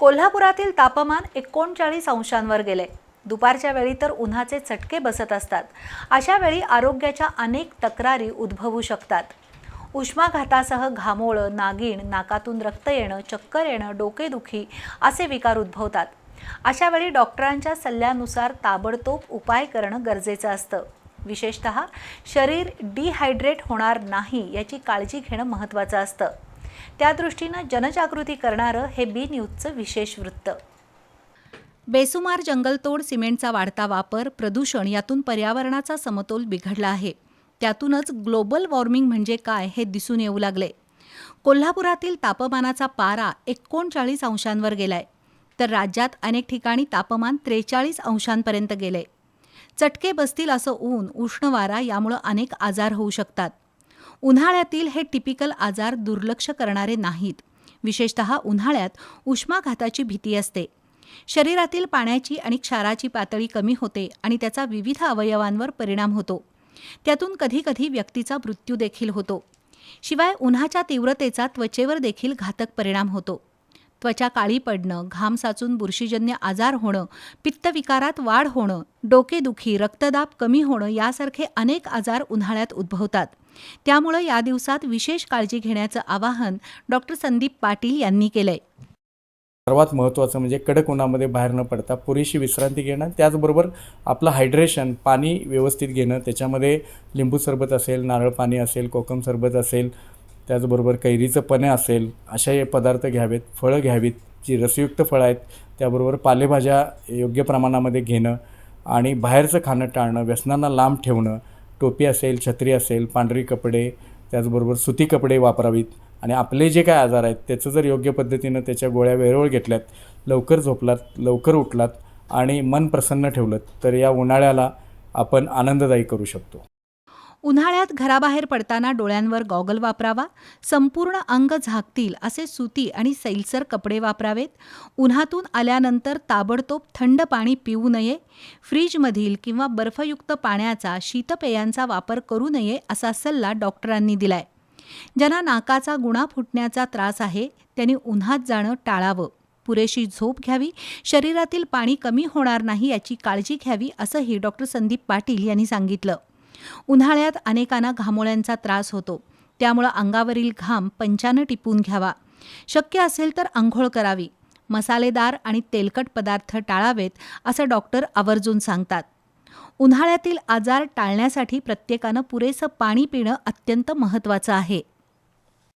कोल्हापुरातील तापमान एकोणचाळीस अंशांवर गेले. दुपारच्या वेळी तर उन्हाचे चटके बसत असतात. अशा वेळी आरोग्याच्या अनेक तक्रारी उद्भवू शकतात. उष्माघातासह घामोळं नागिण नाकातून रक्त येणं चक्कर येणं डोकेदुखी असे विकार उद्भवतात. अशा वेळी डॉक्टरांच्या सल्ल्यानुसार ताबडतोब उपाय करणं गरजेचं असतं. विशेषत शरीर डिहायड्रेट होणार नाही याची काळजी घेणं महत्त्वाचं असतं. त्या दृष्टीनं जनजागृती करणारं हे बी न्यूजचं विशेष वृत्त. बेसुमार जंगलतोड सिमेंटचा वाढता वापर प्रदूषण यातून पर्यावरणाचा समतोल बिघडला आहे. त्यातूनच ग्लोबल वॉर्मिंग म्हणजे काय हे दिसून येऊ लागले. कोल्हापुरातील तापमानाचा पारा एकोणचाळीस अंशांवर गेलाय तर राज्यात अनेक ठिकाणी तापमान त्रेचाळीस अंशांपर्यंत गेले. चटके बसतील असं ऊन उष्ण वारा यामुळं अनेक आजार होऊ शकतात. उन्हाळ्यातील हे टिपिकल आजार दुर्लक्ष करणारे नाहीत. विशेषत उन्हाळ्यात उष्माघाताची भीती असते. शरीरातील पाण्याची आणि क्षाराची पातळी कमी होते आणि त्याचा विविध अवयवांवर परिणाम होतो. त्यातून कधीकधी व्यक्तीचा मृत्यू देखील होतो. शिवाय उन्हाच्या तीव्रतेचा त्वचेवर देखील घातक परिणाम होतो. त्वचा काळी पडणं घाम साचून बुरशीजन्य आजार होणं पित्तविकारात वाढ होणं डोकेदुखी रक्तदाब कमी होणं यासारखे अनेक आजार उन्हाळ्यात उद्भवतात. त्यामुळं या दिवसात विशेष काळजी घेण्याचं आवाहन डॉक्टर संदीप पाटील यांनी केलंय. सर्वात महत्त्वाचं म्हणजे कडक उन्हामध्ये बाहेर न पडता पुरेशी विश्रांती घेणं त्याचबरोबर आपलं हायड्रेशन पाणी व्यवस्थित घेणं त्याच्यामध्ये लिंबू सरबत असेल नारळ पाणी असेल कोकम सरबत असेल त्याचबरोबर कैरीचं पणे असेल असे पदार्थ घ्यावेत फळं घ्यावीत जी रसयुक्त फळं आहेत त्याबरोबर पालेभाज्या योग्य प्रमाणामध्ये घेणं आणि बाहेरचं खाणं टाळणं व्यसनांना लांब ठेवणं टोपी असेल छत्री असेल पांढरी कपडे त्याचबरोबर सुती कपडे वापरावीत. आणि आपले जे काय आजार आहेत त्याचं जर योग्य पद्धतीनं त्याच्या गोळ्या वेळोवेळ घेतल्यात लवकर झोपलात लवकर उठलात आणि मन प्रसन्न ठेवलं तर या उन्हाळ्याला आपण आनंददायी करू शकतो. उन्हाळ्यात घराबाहेर पडताना डोळ्यांवर गॉगल वापरावा संपूर्ण अंग झाकतील असे सुती आणि सैलसर कपडे वापरावेत. उन्हातून आल्यानंतर ताबडतोब थंड पाणी पिऊ नये. फ्रीजमधील किंवा बर्फयुक्त पाण्याचा शीतपेयांचा वापर करू नये असा सल्ला डॉक्टरांनी दिलाय. ज्यांना नाकाचा गुणा फुटण्याचा त्रास आहे त्यांनी उन्हात जाणं टाळावं. पुरेशी झोप घ्यावी. शरीरातील पाणी कमी होणार नाही याची काळजी घ्यावी असंही डॉक्टर संदीप पाटील यांनी सांगितलं. उन्हाळ्यात अनेकांना घामोळ्यांचा त्रास होतो. त्यामुळं अंगावरील घाम पंचानं टिपून घ्यावा. शक्य असेल तर आंघोळ करावी. मसालेदार आणि तेलकट पदार्थ टाळावेत असं डॉक्टर आवर्जून सांगतात. उन्हाळ्यातील आजार टाळण्यासाठी प्रत्येकानं पुरेसं पाणी पिणं अत्यंत महत्त्वाचं आहे.